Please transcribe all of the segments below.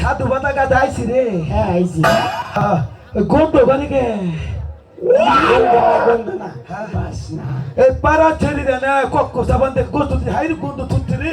সাধু বাতা গাদা আইছি রে। হ্যাঁ আইছি। হ্যাঁ, গন্ধ ওখানে কে? পাড়া দেয় না কক্ষ সাবান দেখে গোস্ত দিয়ে হাই গন্ধ তুলছে রে।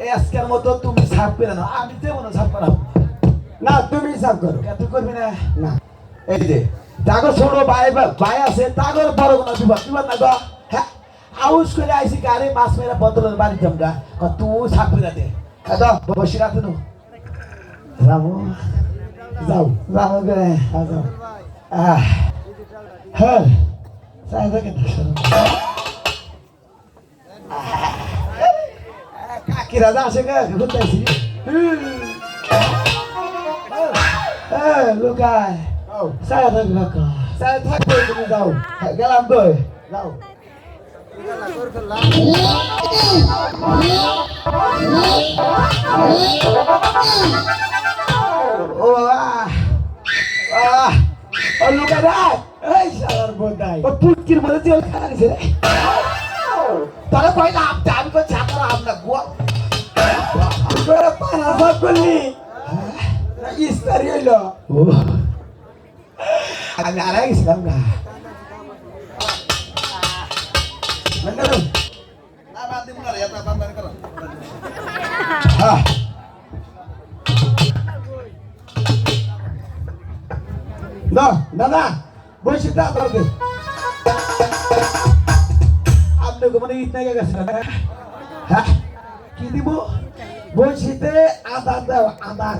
এই আজকের মতো তুমি পেলে না আমি জীবনে সাপ করাবো না তুমি সাফ করো। তুই করবি না? না। এই যে তাগর ছোট ভাই ভাই আছে তাগর বড় কোনো বিপদ বিপদ না গো। হ্যাঁ আউস করে আইসি গাড়ি মাছ মেরে বদলের বাড়ি জমগা তুই সাপ পেলে দে। খাদা বসে রাখতে নো যাব। যাও যাব গে হ্যাঁ, যাও। হ্যাঁ। চাই চাই থাকবে তুমি যাও হ্যাঁ, গেলাম তো যাও ও আহ আহ ও লুকায় রে এই শালার বোধাই ও পুটকির মধ্যে জল খাওয়া গেছে রে তাহলে কয়টা আপটা আমি কই ছাত্র আমরা গোয়া করে পারা সাফ করলি ইস্তারি হইল হ্যাঁ দাদা বসে তা করবে আপনি মানে ইট নাগে গেছিলেন হ্যাঁ কি দিব? বসিতে আদা দেওয়া আদার।